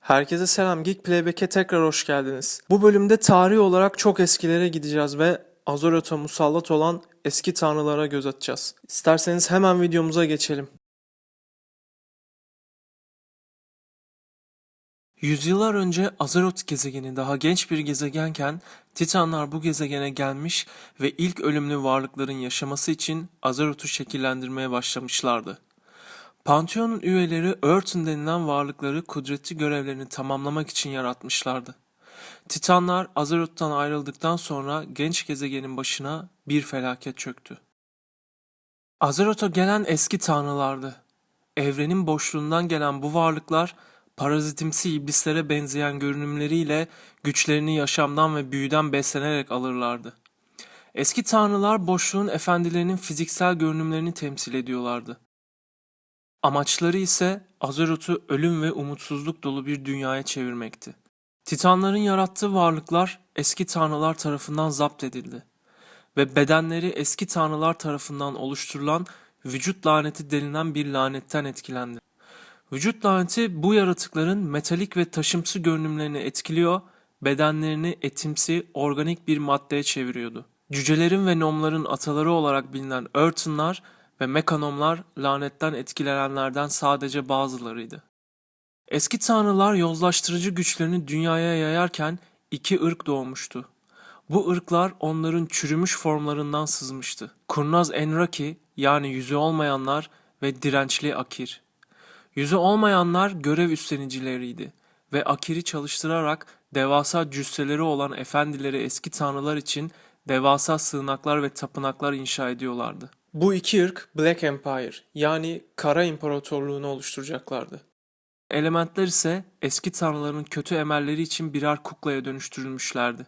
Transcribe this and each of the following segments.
Herkese selam. Geek Playback'e tekrar hoş geldiniz. Bu bölümde tarih olarak çok eskilere gideceğiz ve Azorot'a musallat olan eski tanrılara göz atacağız. İsterseniz hemen videomuza geçelim. Yüzyıllar önce Azeroth gezegeni daha genç bir gezegenken Titanlar bu gezegene gelmiş ve ilk ölümlü varlıkların yaşaması için Azeroth'u şekillendirmeye başlamışlardı. Pantheon'un üyeleri Earthen denilen varlıkları kudretli görevlerini tamamlamak için yaratmışlardı. Titanlar Azeroth'tan ayrıldıktan sonra genç gezegenin başına bir felaket çöktü. Azeroth'a gelen eski tanrılardı. Evrenin boşluğundan gelen bu varlıklar parazitimsi iblislere benzeyen görünümleriyle güçlerini yaşamdan ve büyüden beslenerek alırlardı. Eski tanrılar boşluğun efendilerinin fiziksel görünümlerini temsil ediyorlardı. Amaçları ise Azeroth'u ölüm ve umutsuzluk dolu bir dünyaya çevirmekti. Titanların yarattığı varlıklar eski tanrılar tarafından zapt edildi ve bedenleri eski tanrılar tarafından oluşturulan vücut laneti denilen bir lanetten etkilendi. Vücut laneti bu yaratıkların metalik ve taşımsı görünümlerini etkiliyor, bedenlerini etimsi, organik bir maddeye çeviriyordu. Cücelerin ve nomların ataları olarak bilinen Earthenlar ve Mekanomlar lanetten etkilenenlerden sadece bazılarıydı. Eski tanrılar yozlaştırıcı güçlerini dünyaya yayarken iki ırk doğmuştu. Bu ırklar onların çürümüş formlarından sızmıştı. Kurnaz Enraki yani yüzü olmayanlar ve dirençli Akir. Yüzü olmayanlar görev üstlenicileriydi ve Akir'i çalıştırarak devasa cüsseleri olan efendileri eski tanrılar için devasa sığınaklar ve tapınaklar inşa ediyorlardı. Bu iki ırk Black Empire yani Kara İmparatorluğunu oluşturacaklardı. Elementler ise eski tanrıların kötü emelleri için birer kuklaya dönüştürülmüşlerdi.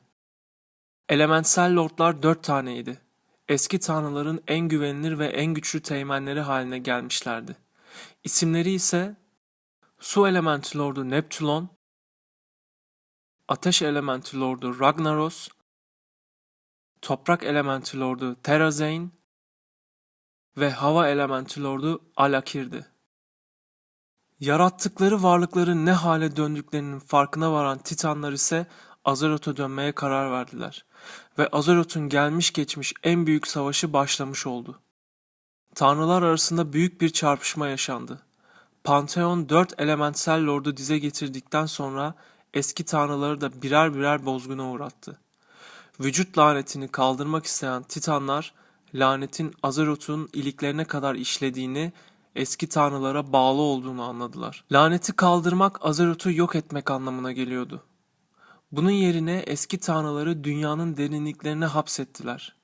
Elementsel lordlar dört taneydi. Eski tanrıların en güvenilir ve en güçlü teğmenleri haline gelmişlerdi. İsimleri ise Su Elementi Lordu Neptulon, Ateş Elementi Lordu Ragnaros, Toprak Elementi Lordu Terrazeyn ve Hava Elementi Lordu Alakir'di. Yarattıkları varlıkların ne hale döndüklerinin farkına varan Titanlar ise Azeroth'a dönmeye karar verdiler ve Azeroth'un gelmiş geçmiş en büyük savaşı başlamış oldu. Tanrılar arasında büyük bir çarpışma yaşandı. Pantheon dört elementsel lordu dize getirdikten sonra eski tanrıları da birer birer bozguna uğrattı. Vücut lanetini kaldırmak isteyen Titanlar, lanetin Azeroth'un iliklerine kadar işlediğini, eski tanrılara bağlı olduğunu anladılar. Laneti kaldırmak Azeroth'u yok etmek anlamına geliyordu. Bunun yerine eski tanrıları dünyanın derinliklerine hapsettiler.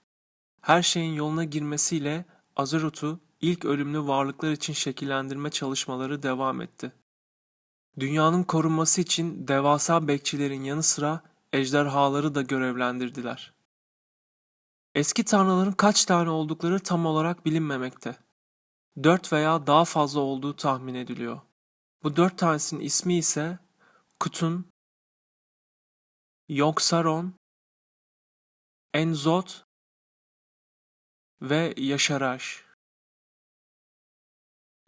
Her şeyin yoluna girmesiyle Azeroth'u ilk ölümlü varlıklar için şekillendirme çalışmaları devam etti. Dünyanın korunması için devasa bekçilerin yanı sıra ejderhaları da görevlendirdiler. Eski tanrıların kaç tane oldukları tam olarak bilinmemekte. Dört veya daha fazla olduğu tahmin ediliyor. Bu dört tanesinin ismi ise Kutun, Yogg-Saron, Enzot ve Yaşaraş.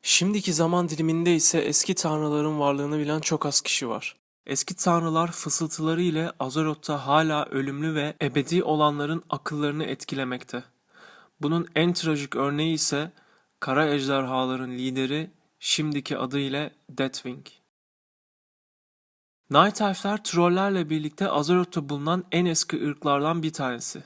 Şimdiki zaman diliminde ise eski tanrıların varlığını bilen çok az kişi var. Eski tanrılar fısıltıları ile Azeroth'ta hala ölümlü ve ebedi olanların akıllarını etkilemekte. Bunun en trajik örneği ise kara ejderhaların lideri şimdiki adıyla Deathwing. Night Elf'ler trollerle birlikte Azeroth'ta bulunan en eski ırklardan bir tanesi.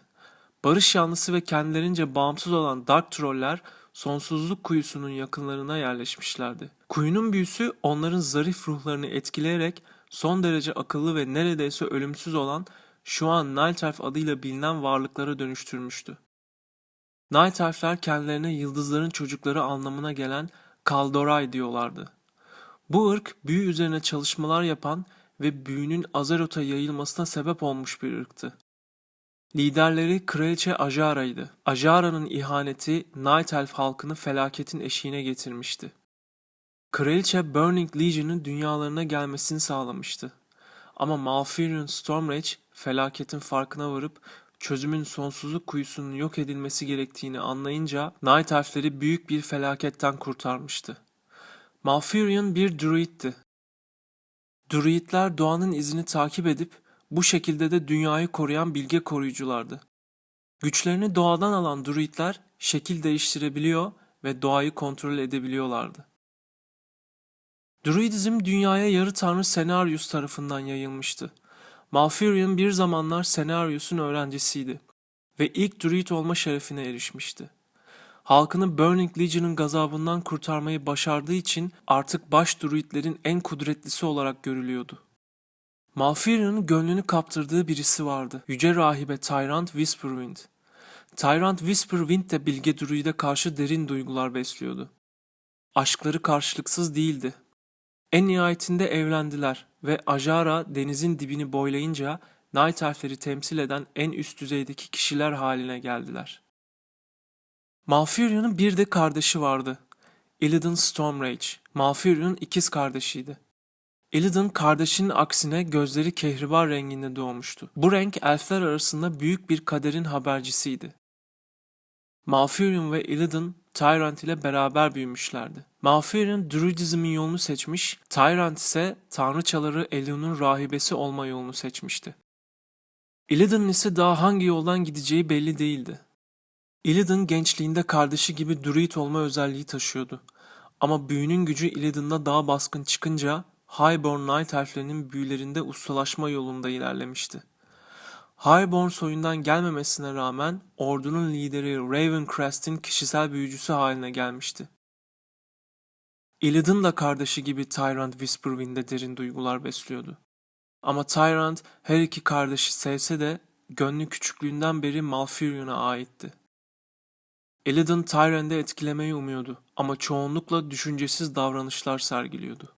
Barış yanlısı ve kendilerince bağımsız olan Dark Troller sonsuzluk kuyusunun yakınlarına yerleşmişlerdi. Kuyunun büyüsü onların zarif ruhlarını etkileyerek son derece akıllı ve neredeyse ölümsüz olan şu an Night Elf adıyla bilinen varlıklara dönüştürmüştü. Night Elf'ler kendilerine yıldızların çocukları anlamına gelen Kaldoray diyorlardı. Bu ırk büyü üzerine çalışmalar yapan ve büyünün Azeroth'a yayılmasına sebep olmuş bir ırktı. Liderleri Kraliçe Ajara'ydı. Ajara'nın ihaneti Night Elf halkını felaketin eşiğine getirmişti. Kraliçe Burning Legion'ın dünyalarına gelmesini sağlamıştı. Ama Malfurion Stormrage felaketin farkına varıp çözümün sonsuzluk kuyusunun yok edilmesi gerektiğini anlayınca Night Elf'leri büyük bir felaketten kurtarmıştı. Malfurion bir druidti. Druidler doğanın izini takip edip bu şekilde de dünyayı koruyan bilge koruyuculardı. Güçlerini doğadan alan druidler şekil değiştirebiliyor ve doğayı kontrol edebiliyorlardı. Druidizm dünyaya yarı tanrı Senarius tarafından yayılmıştı. Malfurion bir zamanlar Senarius'un öğrencisiydi ve ilk druid olma şerefine erişmişti. Halkını Burning Legion'ın gazabından kurtarmayı başardığı için artık baş druidlerin en kudretlisi olarak görülüyordu. Malfurion'un gönlünü kaptırdığı birisi vardı. Yüce rahibe Tyrant Whisperwind. Tyrant Whisperwind de bilge druide karşı derin duygular besliyordu. Aşkları karşılıksız değildi. En nihayetinde evlendiler ve Ajara denizin dibini boylayınca Night Elf'leri temsil eden en üst düzeydeki kişiler haline geldiler. Malfurion'un bir de kardeşi vardı. Illidan Stormrage. Malfurion'un ikiz kardeşiydi. Illidan kardeşinin aksine gözleri kehribar renginde doğmuştu. Bu renk elfler arasında büyük bir kaderin habercisiydi. Malfurion ve Illidan Tyrant ile beraber büyümüşlerdi. Malfurion Druidizmin yolunu seçmiş, Tyrant ise tanrıçaları Elun'un rahibesi olma yolunu seçmişti. Illidan'ın ise daha hangi yoldan gideceği belli değildi. Illidan gençliğinde kardeşi gibi Druid olma özelliği taşıyordu. Ama büyünün gücü Illidan'da daha baskın çıkınca Highborn Night Elflerinin büyülerinde ustalaşma yolunda ilerlemişti. Highborn soyundan gelmemesine rağmen ordunun lideri Ravencrest'in kişisel büyücüsü haline gelmişti. Illidan da kardeşi gibi Tyrant Whisperwind'e derin duygular besliyordu. Ama Tyrant her iki kardeşi sevse de gönlü küçüklüğünden beri Malfurion'a aitti. Illidan Tyrant'ı etkilemeyi umuyordu ama çoğunlukla düşüncesiz davranışlar sergiliyordu.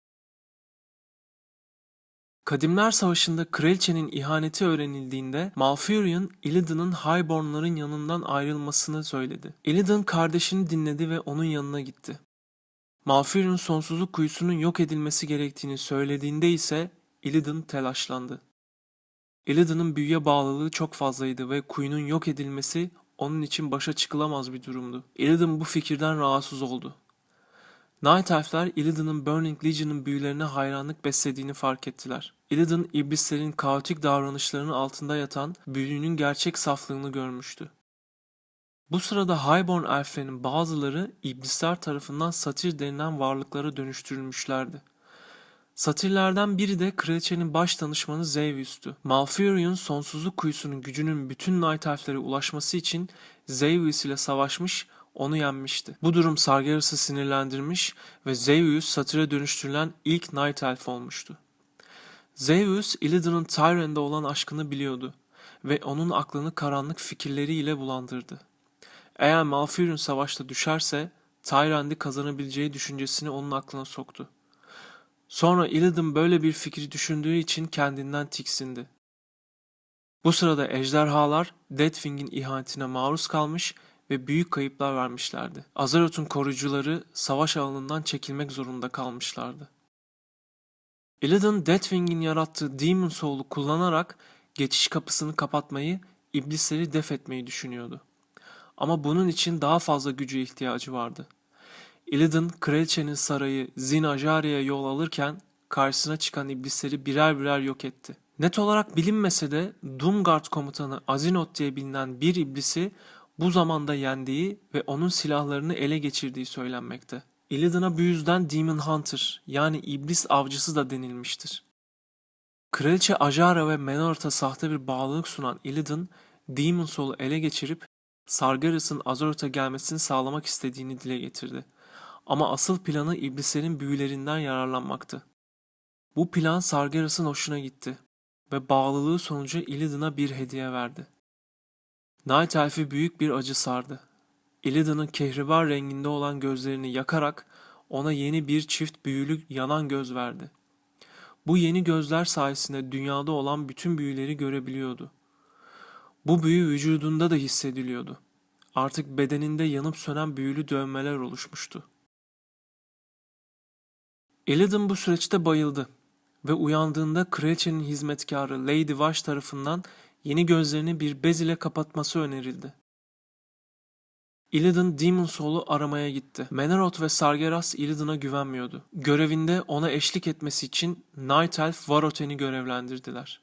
Kadimler Savaşı'nda kraliçenin ihaneti öğrenildiğinde Malfurion, Illidan'ın Highborn'ların yanından ayrılmasını söyledi. Illidan kardeşini dinledi ve onun yanına gitti. Malfurion sonsuzluk kuyusunun yok edilmesi gerektiğini söylediğinde ise Illidan telaşlandı. Illidan'ın büyüye bağlılığı çok fazlaydı ve kuyunun yok edilmesi onun için başa çıkılamaz bir durumdu. Illidan bu fikirden rahatsız oldu. Night Elf'ler Illidan'ın Burning Legion'ın büyülerine hayranlık beslediğini fark ettiler. Illidan, iblislerin kaotik davranışlarının altında yatan büyünün gerçek saflığını görmüştü. Bu sırada Highborn elflerinin bazıları iblisler tarafından satir denilen varlıklara dönüştürülmüşlerdi. Satirlerden biri de kraliçenin baş danışmanı Zeyvius'tu. Malfurion sonsuzluk kuyusunun gücünün bütün Night Elf'lere ulaşması için Zeyvius ile savaşmış onu yenmişti. Bu durum Sargeras'ı sinirlendirmiş ve Zeus satıra dönüştürülen ilk Night Elf olmuştu. Zeus, Illidan'ın Tyrant'e olan aşkını biliyordu ve onun aklını karanlık fikirleriyle bulandırdı. Eğer Malfurion savaşta düşerse Tyrant'i kazanabileceği düşüncesini onun aklına soktu. Sonra Illidan böyle bir fikri düşündüğü için kendinden tiksindi. Bu sırada ejderhalar Deathwing'in ihanetine maruz kalmış ve büyük kayıplar vermişlerdi. Azeroth'un koruyucuları savaş alanından çekilmek zorunda kalmışlardı. Illidan Deathwing'in yarattığı Demon Soul'u kullanarak geçiş kapısını kapatmayı, iblisleri def etmeyi düşünüyordu. Ama bunun için daha fazla gücü ihtiyacı vardı. Illidan, kraliçenin sarayı Zinajaria'ya yol alırken karşısına çıkan iblisleri birer birer yok etti. Net olarak bilinmese de Doomguard komutanı Azinoth diye bilinen bir iblisi bu zamanda yendiği ve onun silahlarını ele geçirdiği söylenmekte. Illidan'a bu yüzden Demon Hunter yani iblis avcısı da denilmiştir. Kraliçe Ajara ve Menorth'a sahte bir bağlılık sunan Illidan, Demon Soul'u ele geçirip Sargeras'ın Azeroth'a gelmesini sağlamak istediğini dile getirdi. Ama asıl planı iblislerin büyülerinden yararlanmaktı. Bu plan Sargeras'ın hoşuna gitti ve bağlılığı sonucu Illidan'a bir hediye verdi. Night Elf'i büyük bir acı sardı. Illidan'ın kehribar renginde olan gözlerini yakarak ona yeni bir çift büyülü yanan göz verdi. Bu yeni gözler sayesinde dünyada olan bütün büyüleri görebiliyordu. Bu büyü vücudunda da hissediliyordu. Artık bedeninde yanıp sönen büyülü dövmeler oluşmuştu. Illidan bu süreçte bayıldı ve uyandığında kraliçenin hizmetkarı Lady Vash tarafından yeni gözlerini bir bez ile kapatması önerildi. Illidan Demon Soul'u aramaya gitti. Menarot ve Sargeras Illidan'a güvenmiyordu. Görevinde ona eşlik etmesi için Night Elf Varoten'i görevlendirdiler.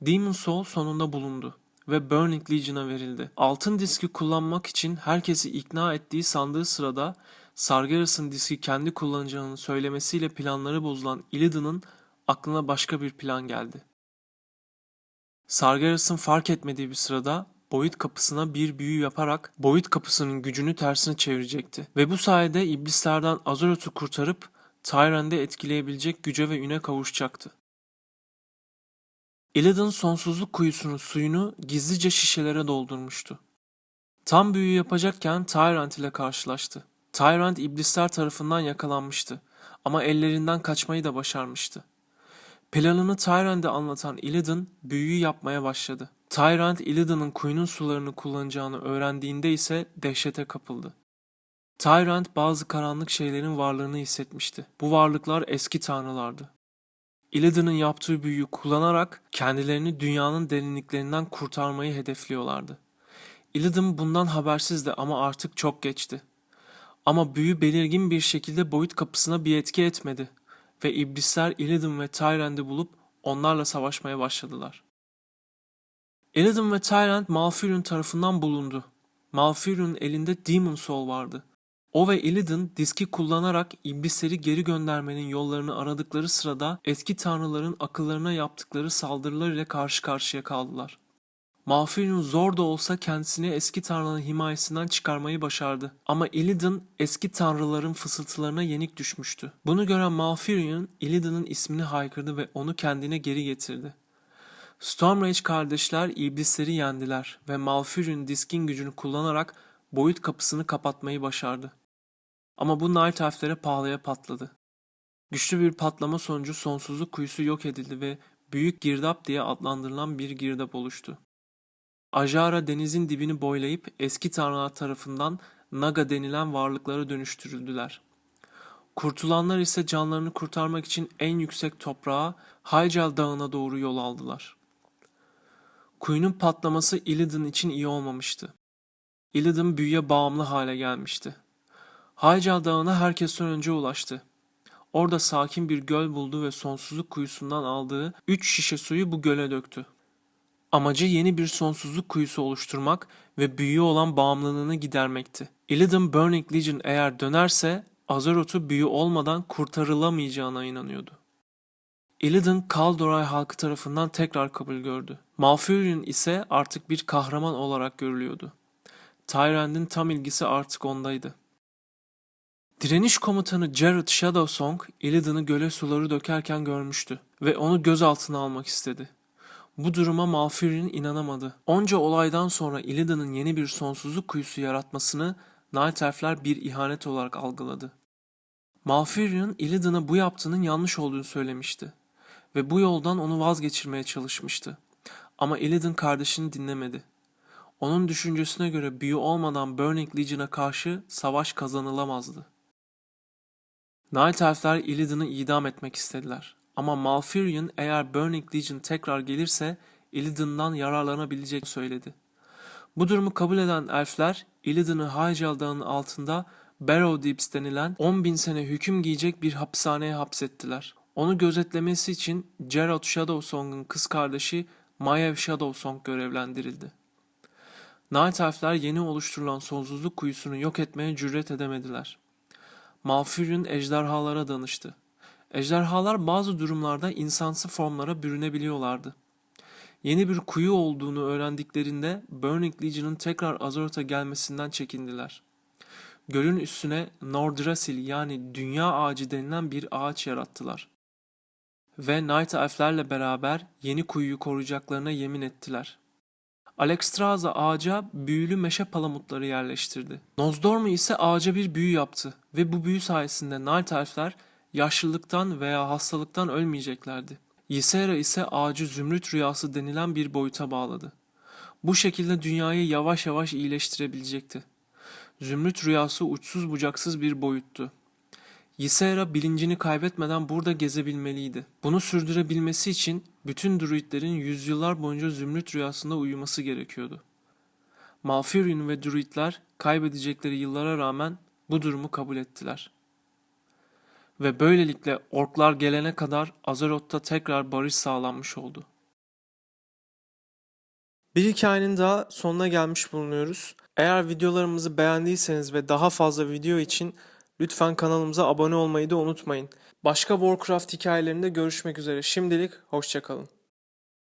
Demon Soul sonunda bulundu ve Burning Legion'a verildi. Altın diski kullanmak için herkesi ikna ettiği sandığı sırada Sargeras'ın diski kendi kullanacağını söylemesiyle planları bozulan Illidan'ın aklına başka bir plan geldi. Sargeras'ın fark etmediği bir sırada boyut kapısına bir büyü yaparak boyut kapısının gücünü tersine çevirecekti. Ve bu sayede iblislerden Azeroth'u kurtarıp Tyrande etkileyebilecek güce ve üne kavuşacaktı. Illidan sonsuzluk kuyusunun suyunu gizlice şişelere doldurmuştu. Tam büyü yapacakken Tyrant ile karşılaştı. Tyrant iblisler tarafından yakalanmıştı ama ellerinden kaçmayı da başarmıştı. Planını Tyrant'e anlatan Illidan büyüyü yapmaya başladı. Tyrant Illidan'ın kuyunun sularını kullanacağını öğrendiğinde ise dehşete kapıldı. Tyrant bazı karanlık şeylerin varlığını hissetmişti. Bu varlıklar eski tanrılardı. Illidan'ın yaptığı büyüyü kullanarak kendilerini dünyanın derinliklerinden kurtarmayı hedefliyorlardı. Illidan bundan habersizdi ama artık çok geçti. Ama büyü belirgin bir şekilde boyut kapısına bir etki etmedi ve iblisler Illidan ve Tyrant'i bulup onlarla savaşmaya başladılar. Illidan ve Tyrant Malfurion tarafından bulundu. Malfurion'un elinde Demon Soul vardı. O ve Illidan diski kullanarak iblisleri geri göndermenin yollarını aradıkları sırada eski tanrıların akıllarına yaptıkları saldırılar ile karşı karşıya kaldılar. Malfurion zor da olsa kendisini eski tanrıların himayesinden çıkarmayı başardı. Ama Illidan eski tanrıların fısıltılarına yenik düşmüştü. Bunu gören Malfurion Illidan'ın ismini haykırdı ve onu kendine geri getirdi. Stormrage kardeşler iblisleri yendiler ve Malfurion diskin gücünü kullanarak boyut kapısını kapatmayı başardı. Ama bu Night Elf'lere pahalıya patladı. Güçlü bir patlama sonucu sonsuzluk kuyusu yok edildi ve Büyük Girdap diye adlandırılan bir girdap oluştu. Ajara denizin dibini boylayıp eski tanrılar tarafından Naga denilen varlıklara dönüştürüldüler. Kurtulanlar ise canlarını kurtarmak için en yüksek toprağa Hyjal Dağı'na doğru yol aldılar. Kuyunun patlaması Illidan için iyi olmamıştı. Illidan büyüye bağımlı hale gelmişti. Hyjal Dağı'na herkesten önce ulaştı. Orada sakin bir göl buldu ve sonsuzluk kuyusundan aldığı üç şişe suyu bu göle döktü. Amacı yeni bir sonsuzluk kuyusu oluşturmak ve büyüye olan bağımlılığını gidermekti. Illidan Burning Legion eğer dönerse Azeroth'u büyü olmadan kurtarılamayacağına inanıyordu. Illidan Kaldoray halkı tarafından tekrar kabul gördü. Malfurion ise artık bir kahraman olarak görülüyordu. Tyrand'in tam ilgisi artık ondaydı. Direniş komutanı Jared Shadowsong, Illidan'ı göle suları dökerken görmüştü ve onu gözaltına almak istedi. Bu duruma Malfurion inanamadı. Onca olaydan sonra Illidan'ın yeni bir sonsuzluk kuyusu yaratmasını Night Elf'ler bir ihanet olarak algıladı. Malfurion Illidan'a bu yaptığının yanlış olduğunu söylemişti ve bu yoldan onu vazgeçirmeye çalışmıştı. Ama Illidan kardeşini dinlemedi. Onun düşüncesine göre büyü olmadan Burning Legion'a karşı savaş kazanılamazdı. Night Elf'ler Illidan'ı idam etmek istediler. Ama Malfurion eğer Burning Legion tekrar gelirse Illidan'dan yararlanabileceğini söyledi. Bu durumu kabul eden elfler Illidan'ı Hyjal Dağı'nın altında Barrow Deeps denilen 10.000 sene hüküm giyecek bir hapishaneye hapsettiler. Onu gözetlemesi için Geralt Shadowsong'un kız kardeşi Maiev Shadowsong görevlendirildi. Night Elf'ler yeni oluşturulan sonsuzluk kuyusunu yok etmeye cüret edemediler. Malfurion ejderhalara danıştı. Ejderhalar bazı durumlarda insansı formlara bürünebiliyorlardı. Yeni bir kuyu olduğunu öğrendiklerinde Burning Legion'ın tekrar Azeroth'a gelmesinden çekindiler. Gölün üstüne Nordrasil yani Dünya Ağacı denilen bir ağaç yarattılar. Ve Night Elf'lerle beraber yeni kuyuyu koruyacaklarına yemin ettiler. Alexstrasza ağaca büyülü meşe palamutları yerleştirdi. Nozdormu ise ağaca bir büyü yaptı ve bu büyü sayesinde Night Elf'ler yaşlılıktan veya hastalıktan ölmeyeceklerdi. Ysera ise ağacı zümrüt rüyası denilen bir boyuta bağladı. Bu şekilde dünyayı yavaş yavaş iyileştirebilecekti. Zümrüt rüyası uçsuz bucaksız bir boyuttu. Ysera bilincini kaybetmeden burada gezebilmeliydi. Bunu sürdürebilmesi için bütün druidlerin yüzyıllar boyunca zümrüt rüyasında uyuması gerekiyordu. Malfurion ve Druidler kaybedecekleri yıllara rağmen bu durumu kabul ettiler. Ve böylelikle orklar gelene kadar Azeroth'ta tekrar barış sağlanmış oldu. Bir hikayenin daha sonuna gelmiş bulunuyoruz. Eğer videolarımızı beğendiyseniz ve daha fazla video için lütfen kanalımıza abone olmayı da unutmayın. Başka Warcraft hikayelerinde görüşmek üzere. Şimdilik hoşçakalın.